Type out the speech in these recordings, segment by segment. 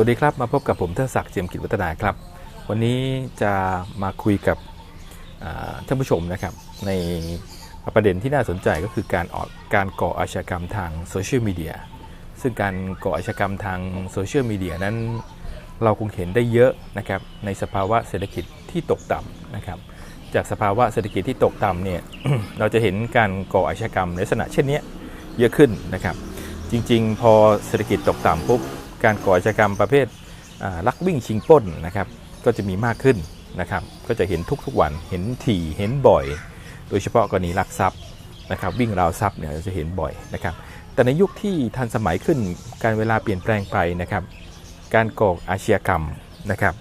สวัสดีครับมาพบกับผมเทิดศักดิ์เจียมกิจวัฒนาครับ วันนี้จะมาคุยกับท่านผู้ชมนะครับ ในประเด็นที่น่าสนใจก็คือการออกการก่ออาชญากรรมทางโซเชียลมีเดียซึ่งการก่ออาชญากรรมทางโซเชียลมีเดียนั้น เราคงเห็นได้เยอะนะครับในสภาวะเศรษฐกิจที่ตกต่ำนะครับ จากสภาวะเศรษฐกิจที่ตกต่ำเนี่ยเราจะเห็นการก่ออาชญากรรมในลักษณะเช่นนี้เยอะขึ้นนะครับ จริง ๆ พอเศรษฐกิจตกต่ำปุ๊บ การก่ออาชญากรรมประเภทลักวิ่งชิงป้นนะครับก็จะมีมากขึ้นนะครับก็จะเห็นทุกๆวันเห็นถี่เห็นบ่อย โดยเฉพาะกรณีลักทรัพย์นะครับวิ่งราวทรัพย์เนี่ยเราจะเห็นบ่อยนะครับแต่ในยุคที่ทันสมัยขึ้นการเวลาเปลี่ยนแปลงไปนะครับการก่ออาชญากรรมนะครับ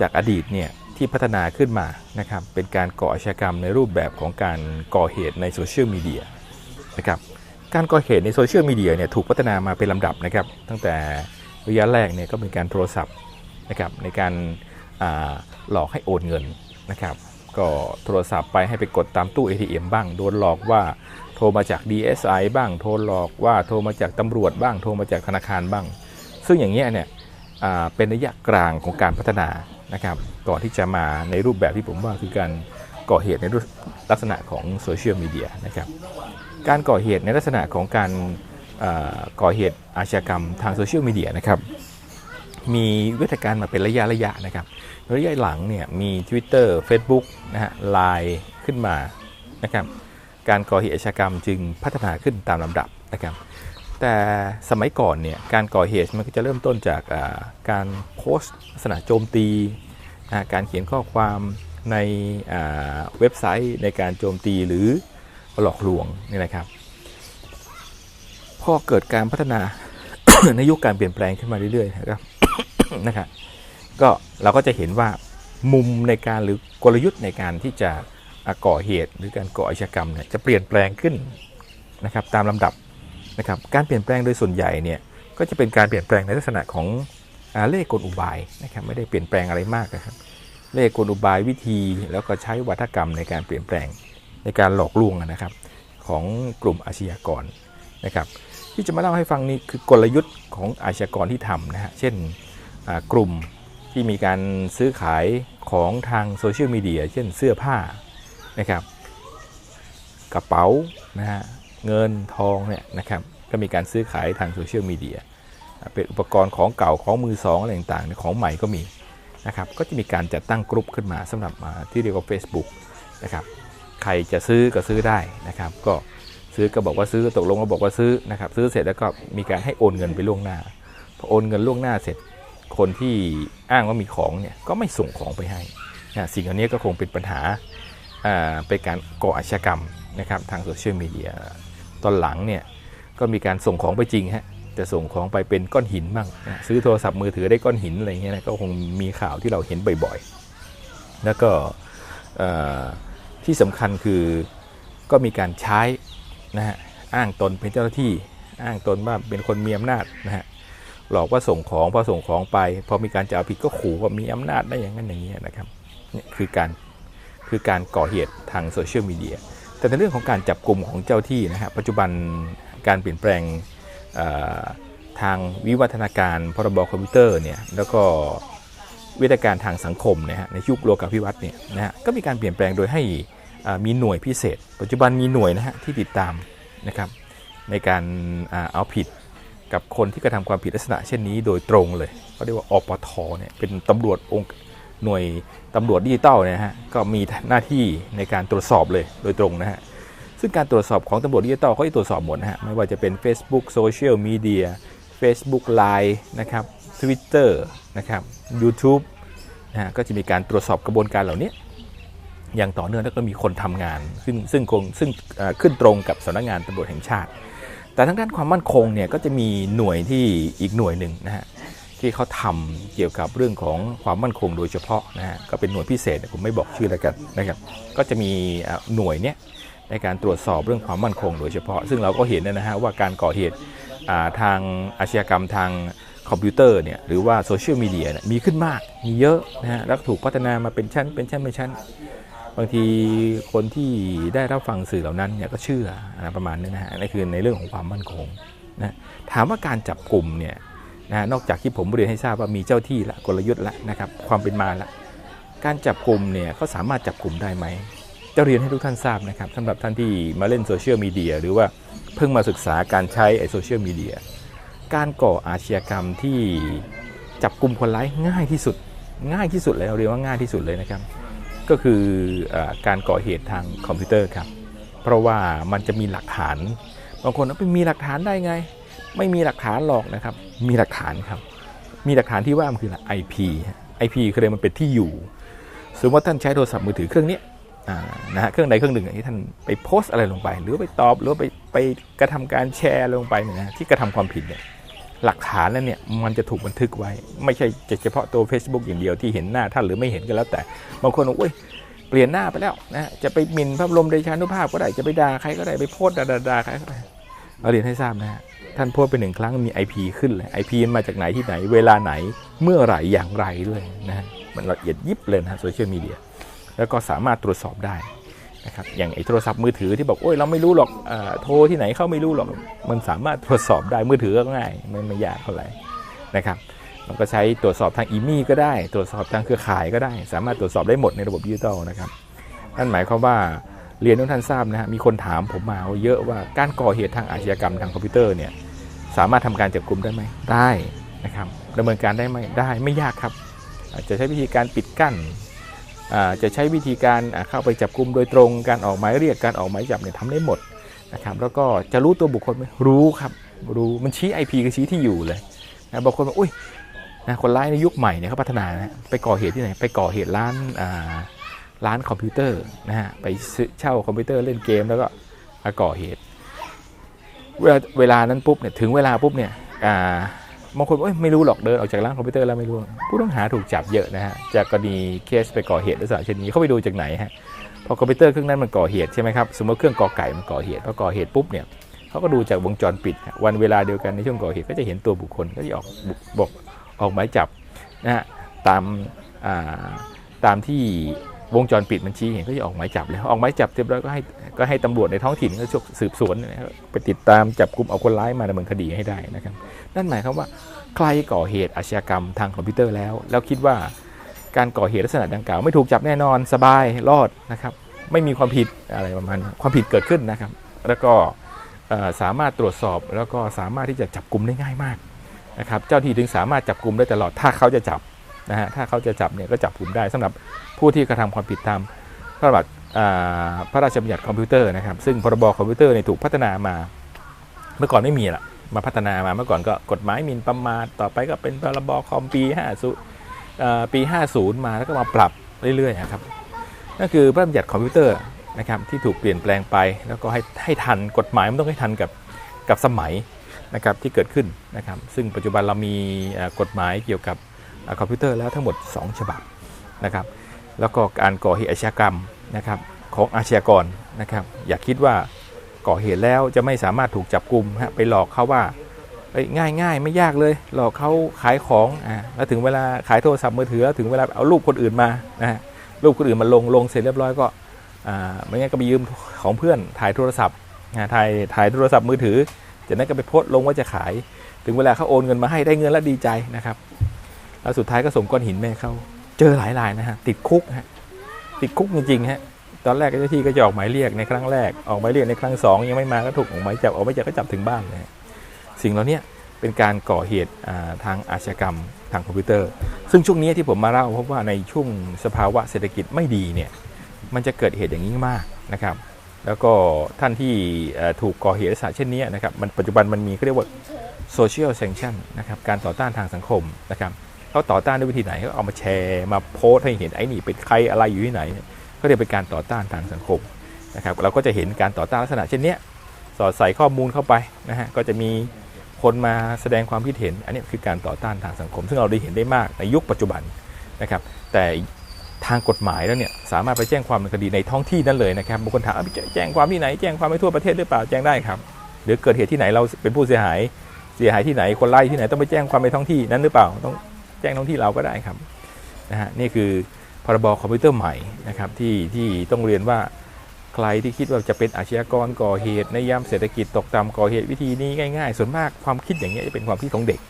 จากอดีตเนี่ยที่พัฒนาขึ้นมานะครับเป็นการก่ออาชญากรรมในรูปแบบของการก่อเหตุในโซเชียลมีเดียนะครับ การก่อเหตุในโซเชียลมีเดียเนี่ยถูกพัฒนามาเป็นลำดับนะครับ ตั้งแต่ระยะแรกเนี่ยก็เป็นการโทรศัพท์นะครับในการาหลอกให้โอนเงินนะครับ ก็โทรศัพท์ไปให้ไปกดตามตู้ ATM บ้าง โดนหลอกว่าโทรมาจาก DSI บ้าง โทรหลอกว่าโทรมาจากตำรวจบ้าง โทรมาจากธนาคารบ้าง ซึ่งอย่างเงี้ยเนี่ยเป็นระยะกลางของการพัฒนานะครับ ก่อนที่จะมาในรูปแบบที่ผมว่าคือการก่อเหตุใน ลักษณะของโซเชียลมีเดียนะครับการก่อเหตุในลักษณะของการก่อเหตุอาชญากรรมทางโซเชียลมีเดียนะครับมีวิธีการมาเป็นระยะระยะนะครับระยะหลังเนี่ยมี Twitter Facebook นะฮะไลน์ขึ้นมานะครับการก่อเหตุอาชญากรรมจึงพัฒนาขึ้นตามลำดับนะครับแต่สมัยก่อนเนี่ยการก่อเหตุมันก็จะเริ่มต้นจากการโพสต์ลักษณะโจมตี การเขียนข้อความ ในเว็บไซต์ในการโจมตีหรือหลอกลวงนี่นะครับ พอเกิดการพัฒนาในยุคการเปลี่ยนแปลงขึ้นมาเรื่อยๆนะครับนะครับก็เราก็จะเห็นว่ามุมในการหรือกลยุทธ์ในการที่จะก่อเหตุหรือการก่ออาชญากรรมเนี่ยจะเปลี่ยนแปลงขึ้นนะครับตามลำดับนะครับการเปลี่ยนแปลงโดยส่วนใหญ่เนี่ยก็จะเป็นการเปลี่ยนแปลงในลักษณะของอาเลขกลอุบายนะครับไม่ได้เปลี่ยนแปลงอะไรมากนะครับ เลขกลอุบายวิธี แล้วก็ใช้วัฒกรรมในการเปลี่ยนแปลงในการหลอกลวงนะครับของกลุ่มอาชญากรนะครับ ที่จะมาเล่าให้ฟังนี้คือกลยุทธ์ของอาชญากรที่ทำนะฮะเช่นกลุ่มที่มีการซื้อขายของทางโซเชียลมีเดียเช่นเสื้อผ้านะครับกระเป๋านะฮะเงินทองเนี่ยนะครับก็มีการซื้อขายทางโซเชียลมีเดียเป็นอุปกรณ์ของเก่าของมือสองอะไรต่างๆ ของใหม่ก็มี นะครับก็จะมีการจัดตั้งกลุ่มขึ้นมาสำหรับที่เรียกว่า Facebook นะครับใครจะซื้อก็ซื้อได้นะครับ ก็ซื้อก็บอกว่าซื้อตกลงก็บอกว่าซื้อนะครับซื้อเสร็จแล้วก็มีการให้โอนเงินไปล่วงหน้าพอโอนเงินล่วงหน้าเสร็จคนที่อ้างว่ามีของเนี่ยก็ไม่ส่งของไปให้นะสิ่งเหล่านี้ก็คงเป็นปัญหาอ่าเป็นการก่ออาชญากรรมนะครับทางโซเชียลมีเดียตอนหลังเนี่ยก็มีการส่งของไปจริงฮะ แต่ส่งของไปเป็นก้อนหินบ้างซื้อโทรศัพท์มือถือได้ก้อนหินอะไรเงี้ยนะก็คงมีข่าวที่เราเห็นบ่อยๆ แล้วก็ที่สำคัญคือก็มีการใช้นะฮะอ้างตนเป็นเจ้าหน้าที่อ้างตนว่าเป็นคนมีอำนาจนะฮะหลอกว่าส่งของพอส่งของไปพอมีการจะเอาผิดก็ขู่ว่ามีอำนาจได้อย่างนั้นอย่างนี้นะครับนี่คือการคือการก่อเหตุทางโซเชียลมีเดียแต่ในเรื่องของการจับกลุ่มของเจ้าที่นะฮะปัจจุบันการเปลี่ยนแปลง ทางวิวัฒนาการพรบคอมพิวเตอร์เนี่ยแล้วก็วิทยาการทางสังคมนี่ยฮะในยุคโลกาภิวัตน์เนี่ยนะฮะก็มีการเปลี่ยนแปลงโดยให้มีหน่วยพิเศษ ปัจจุบันมีหน่วยนะฮะที่ติดตามนะครับในการเอาผิดกับคนที่กระทำความผิดลักษณะเช่นนี้โดยตรงเลยเขาเรียกว่าอปทเนี่ยเป็นตำรวจองค์หน่วยตำรวจดิจิตอลเนี่ยนะฮะก็มีหน้าที่ในการตรวจสอบเลยโดยตรงนะฮะ ซึ่งการตรวจสอบของตำรวจดิจิตอลเขาจะตรวจสอบหมดนะฮะ ไม่ว่าจะเป็น Facebook Social Media Facebook Line นะครับ Twitter นะครับ YouTube นะฮะก็จะมีการตรวจสอบกระบวนการเหล่านี้ อย่างต่อเนื่องแล้วก็มีคนทำงาน ซึ่งซึ่งคงซึ่งขึ้นตรงกับสำนักงานตำรวจแห่งชาติ แต่ทางด้านความมั่นคงเนี่ยก็จะมีหน่วยที่อีกหน่วยหนึ่งนะฮะที่เขาทำเกี่ยวกับเรื่องของความมั่นคงโดยเฉพาะนะฮะก็เป็นหน่วยพิเศษผมไม่บอกชื่อแล้วกันนะครับ ก็จะมีอะหน่วยเนี้ย ในการตรวจสอบเรื่องความมั่นคงโดยเฉพาะ ซึ่งเราก็เห็นนะฮะว่าการก่อเหตุาทางอาชญากรรมทางคอมพิวเตอร์เนี่ยหรือว่าโซเชียลมีเดียเนี่ยมีขึ้นมากมีเยอะนะฮะแล้วถูกพัฒนามาเป็นชั้นเป็นชั้นเป็นชั้น บางทีคนที่ได้รับฟังสื่อเหล่านั้นเนี่ยก็เชื่อนะประมาณนี้นะฮะนั่นคือในเรื่องของความมั่นคงนะถามว่าการจับกลุ่มเนี่ยนะฮะนอกจากที่ผมเรียนให้ทราบว่ามีเจ้าที่ละกลยุทธ์ละนะครับความเป็นมาละการจับกลุ่มเนี่ยเขาสามารถจับกลุ่มได้ไหม จะเรียนให้ทุกท่านทราบนะครับสำหรับท่านที่มาเล่นโซเชียลมีเดียหรือว่าเพิ่งมาศึกษาการใช้ไอโซเชียลมีเดียการก่ออาชญากรรมที่จับกลุ่มคนร้ายง่ายที่สุด ง่ายที่สุดเลยเราเรียกว่าง่ายที่สุดเลยนะครับ ก็คืออการก่อเหตุทางคอมพิวเตอร์ครับ เพราะว่ามันจะมีหลักฐานบางคนว่าไปมีหลักฐานได้ไง ไม่มีหลักฐานหรอกนะครับ มีหลักฐานครับ มีหลักฐานที่ว่ามันคืออะไร IP IP คืออะไรมันเป็นที่อยู่ สมมติว่าท่านใช้โทรศัพท์มือถือเครื่องนี้ นะฮะเครื่องใดเครื่องหนึ่งที่ท่านไปโพสต์อะไรลงไป หรือไปตอบหรือไปไปกระทำการแชร์ลงไปเนี่ยนะที่กระทำความผิดเนี่ยหลักฐานนั้นเนี่ยมันจะถูกบันทึกไว้ ไม่ใช่เฉพาะตัว Facebook อย่างเดียวที่เห็นหน้าท่านหรือไม่เห็นก็แล้วแต่ บางคนบอกโอ้ยเปลี่ยนหน้าไปแล้วนะจะไปหมิ่นพระบรมเดชานุภาพก็ได้จะไปด่าใครก็ได้ไปโพสต์ด่าๆใครก็ได้เอาเรียนให้ทราบนะฮะท่านโพสไปหนึ่งครั้งมี IP ขึ้นเลย IP มันมาจากไหนที่ไหน เวลาไหนเมื่อไหร่อย่างไรด้วยนะมันละเอียดยิบเลยนะโซเชียลมีเดีย แล้วก็สามารถตรวจสอบได้นะครับอย่างไอ้โทรศัพท์มือถือที่บอกโอ้ยเราไม่รู้หรอกอโทรที่ไหนเขาไม่รู้หรอกมันสามารถตรวจสอบได้มือถือก็ง่ายไม่ไม่ยากเท่าไหร่นะครับเราก็ใช้ตรวจสอบทางอีมี่ก็ได้ ตรวจสอบทางเครือข่ายก็ได้ สามารถตรวจสอบได้หมดในระบบดิจิตอลนะครับนั่นหมายความว่าเรียนทุกท่านทราบนะฮะมีคนถามผมมาเยอะว่าการก่อเหตุทางอาชญากรรมทางคอมพิวเตอร์เนี่ยสามารถทำการจับกลุ่มได้ไหมได้นะครับดำเนินการได้ไหมได้ไม่ยากครับ อาจจะใช้วิธีการปิดกั้น จะใช้วิธีการเข้าไปจับกลุ่มโดยตรงการออกหมายเรียกการออกหมายจับเนี่ยทำได้หมดนะครับแล้วก็จะรู้ตัวบุคคลไหมรู้ครับรู้มันชี้ IP ก็ชี้ที่อยู่เลยนะบางคนบอกอุ้ยนะคนร้ายในยุคใหม่เนี่ยเขาพัฒนานะไปก่อเหตุที่ไหนไปก่อเหตุร้านร้านคอมพิวเตอร์นะฮะไปเช่าคอมพิวเตอร์เล่นเกมแล้วก็มาก่อเหตุ เวลาเวลานั้นปุ๊บเนี่ยถึงเวลาปุ๊บเนี่ย บางคนเอ้ยไม่รู้หรอกเดินออกจากร้านคอมพิวเตอร์แล้วไม่รู้ ผู้ต้องหาถูกจับเยอะนะฮะจากกรณีเคสไปก่อเหตุลักษณะเช่นนี้เขาไปดูจากไหนฮะพอคอมพิวเตอร์เครื่องนั้นมันก่อเหตุใช่ไหมครับสมมติเครื่องกอไก่มันก่อเหตุพอก่อเหตุปุ๊บเนี่ยเขาก็ดูจากวงจรปิด วันเวลาเดียวกันในช่วงก่อเหตุก็จะเห็นตัวบุคคลก็จะออกบอกออกหมายจับนะฮะตามตามที่ วงจรปิดมันชี้เห็นก็จะออกหมายจับแล้วออกหมายจับเรียบร้อยก็ให้ก็ให้ตำรวจในท้องถิ่นก็ช่วยสืบสวนนะครับไปติดตามจับกลุ่มเอาคนร้ายมาดำเนินคดีให้ได้นะครับนั่นหมายความว่าใครก่อเหตุอาชญากรรมทางคอมพิวเตอร์แล้ว แล้วคิดว่าการก่อเหตุลักษณะดังกล่าว ไม่ถูกจับแน่นอนสบายรอดนะครับไม่มีความผิดอะไรประมาณความผิดเกิดขึ้นนะครับ แล้วก็สามารถตรวจสอบแล้วก็สามารถที่จะจับกลุ่มได้ง่ายมากนะครับเจ้าที่ถึงสามารถจับกลุ่มได้ตลอดถ้าเขาจะจับ นะฮะถ้าเขาจะจับเนี่ยก็จับกลุ่มได้สำหรับผู้ที่กระทำความผิดตามพระราชอ่าพระราชบัญญัติคอมพิวเตอร์นะครับ ซึ่งพรบคอมพิวเตอร์เนี่ยถูกพัฒนามา เมื่อก่อนไม่มีละมาพัฒนามาเมื่อก่อนก็กฎหมายมินประมาทต่อไปก็เป็นพรบคอมปี50ปี 50 มาแล้วก็มาปรับเรื่อยๆนะครับนั่นคือพระบัญญัติคอมพิวเตอร์นะครับที่ถูกเปลี่ยนแปลงไป แล้วก็ให้ให้ทันกฎหมายมันต้องให้ทันกับกับสมัยนะครับที่เกิดขึ้นนะครับซึ่งปัจจุบันเรามีกฎหมายเกี่ยวกับ คอมพิวเตอร์แล้วทั้งหมด 2 ฉบับนะครับ แล้วก็การก่อเหตุอาชญากรรมนะครับของอาชญากรนะครับ อย่าคิดว่าก่อเหตุแล้วจะไม่สามารถถูกจับกลุ่มฮะไปหลอกเขาว่าเอ้ง่ายง่ายไม่ยากเลย หลอกเขาขายของอ่าแล้วถึงเวลาขายโทรศัพท์มือถือแล้วถึงเวลาเอารูปคนอื่นมานะฮะรูปคนอื่นมาลงลงเสร็จเรียบร้อยก็อ่าไม่งั้นก็ไปยืมของเพื่อนถ่ายโทรศัพท์นะถ่ายถ่ายโทรศัพท์มือถือจากนั้นก็ไปโพสต์ลงว่าจะขาย ถึงเวลาเขาโอนเงินมาให้ได้เงินแล้วดีใจนะครับ แล้วสุดท้ายก็ส่งก้อนหินแม่เขาเจอหลายรายนะฮะติดคุกฮะติดคุกจริงๆฮะตอนแรกเจ้าหน้าที่ก็จะออกหมายเรียกในครั้งแรกออกหมายเรียกในครั้งสองยังไม่มาก็ถูกออกหมายจับออกหมายจับก็จับถึงบ้านเลยฮะสิ่งเหล่านี้เป็นการก่อเหตุทางอาชญากรรมทางคอมพิวเตอร์ ซึ่งช่วงนี้ที่ผมมาเล่าเพราะว่าในช่วงสภาวะเศรษฐกิจไม่ดีเนี่ยมันจะเกิดเหตุอย่างนี้มากนะครับ แล้วก็ท่านที่ถูกก่อเหตุลักษณะเช่นนี้นะครับมันปัจจุบันมันมีเขาเรียกว่า social sanction นะครับการต่อต้านทางสังคมนะครับ เขาต่อต้านด้วยวิธีไหนเขาเอามาแชร์มาโพสให้เห็นไอ้นี่เป็นใครอะไรอยู่ที่ไหนเขาเรียกเป็นการต่อต้านทางสังคมนะครับเราก็จะเห็นการต่อต้านลักษณะเช่นนี้สอดใส่ข้อมูลเข้าไปนะฮะก็จะมีคนมาแสดงความคิดเห็น อันนี้คือการต่อต้านทางสังคม ซึ่งเราได้เห็นได้มากในยุคปัจจุบันนะครับแต่ทางกฎหมายแล้วเนี่ยสามารถไปแจ้งความคดีในท้องที่นั้นเลยนะครับบางคนถามอะไปแจ้งความที่ไหนแจ้งความไปทั่วประเทศหรือเปล่าแจ้งได้ครับหรือเกิดเหตุที่ไหนเราเป็นผู้เสียหายเสียหายที่ไหนคนไล่ที่ไหนต้องไปแจ้งความในท้องที่นั้นหรือเปล่าต้อง แจ้งท้องที่เราก็ได้ครับนะฮะนี่คือพรบคอมพิวเตอร์ใหม่นะครับที่ที่ต้องเรียนว่าใครที่คิดว่าจะเป็นอาชญากรก่อเหตุในยามเศรษฐกิจตกต่ำก่อเหตุวิธีนี้ง่ายๆ ส่วนมากความคิดอย่างนี้จะเป็นความคิดของเด็ก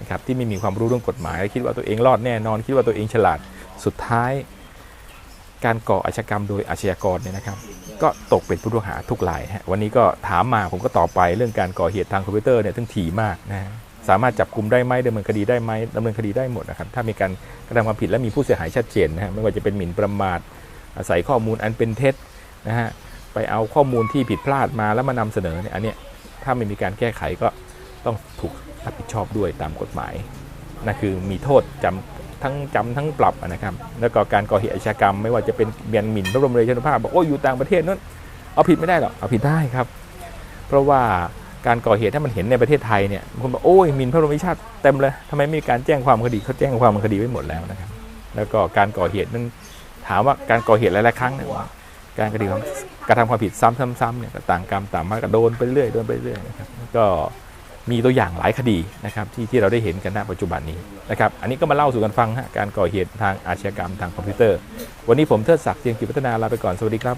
นะครับที่ไม่มีความรู้เรื่องกฎหมายและคิดว่าตัวเองรอดแน่นอน คิดว่าตัวเองฉลาดสุดท้าย การก่ออาชญากรรมโดยอาชญากรเนี่ยนะครับ ก็ตกเป็นผู้ต้องหาทุกรายฮะวันนี้ก็ถามมาผมก็ตอบไปเรื่องการก่อเหตุทางคอมพิวเตอร์เนี่ยทั้งถี่มากนะฮะ สามารถจับกลุ่มได้ไหมดำเนินคดีได้ไหมดำเนินคดีได้หมดนะครับถ้ามีการกระทำความผิดและมีผู้เสียหายชัดเจนนะฮะไม่ว่าจะเป็นหมิ่นประมาทอาศัยข้อมูลอันเป็นเท็จนะฮะไปเอาข้อมูลที่ผิดพลาดมาแล้วมานำเสนอเนี่ยอันเนี้ยถ้าไม่มีการแก้ไขก็ต้องถูกรับผิดชอบด้วยตามกฎหมายนั่นคือมีโทษจำทั้งจำทั้งปรับนะครับแล้วก็การก่อเหตุอาชญากรรม ไม่ว่าจะเป็นเบียนหมิ่นพระบรมราชานุภาพบอกโอ้ยอยู่ต่างประเทศนั้นเอาผิดไม่ได้หรอกเอาผิดได้ครับ เพราะว่า การก่อเหตุถ้ามันเห็นในประเทศไทยเนี่ยบางคนบอกโอ้ยมินพระบรมิชาติเต็มเลยทำไมไม่มีการแจ้งความคดีเขาแจ้งความคดีไว้หมดแล้วนะครับ แล้วก็การก่อเหตุนั้นถามว่าการก่อเหตุหลายๆครั้งเนี่ยการกระทำความกระทำความผิดซ้ำๆๆเนี่ยต่างกรรมต่างมาก็โดนไปเรื่อยโดนไปเรื่อยนะครับก็มีตัวอย่างหลายคดีนะครับที่ที่เราได้เห็นกันณปัจจุบันนี้นะครับอันนี้ก็มาเล่าสู่กันฟังฮะการก่อเหตุทางอาชญากรรมทางคอมพิวเตอร์ วันนี้ผมเทิดศักดิ์เจียงกิจพัฒนาลาไปก่อนสวัสดีครับ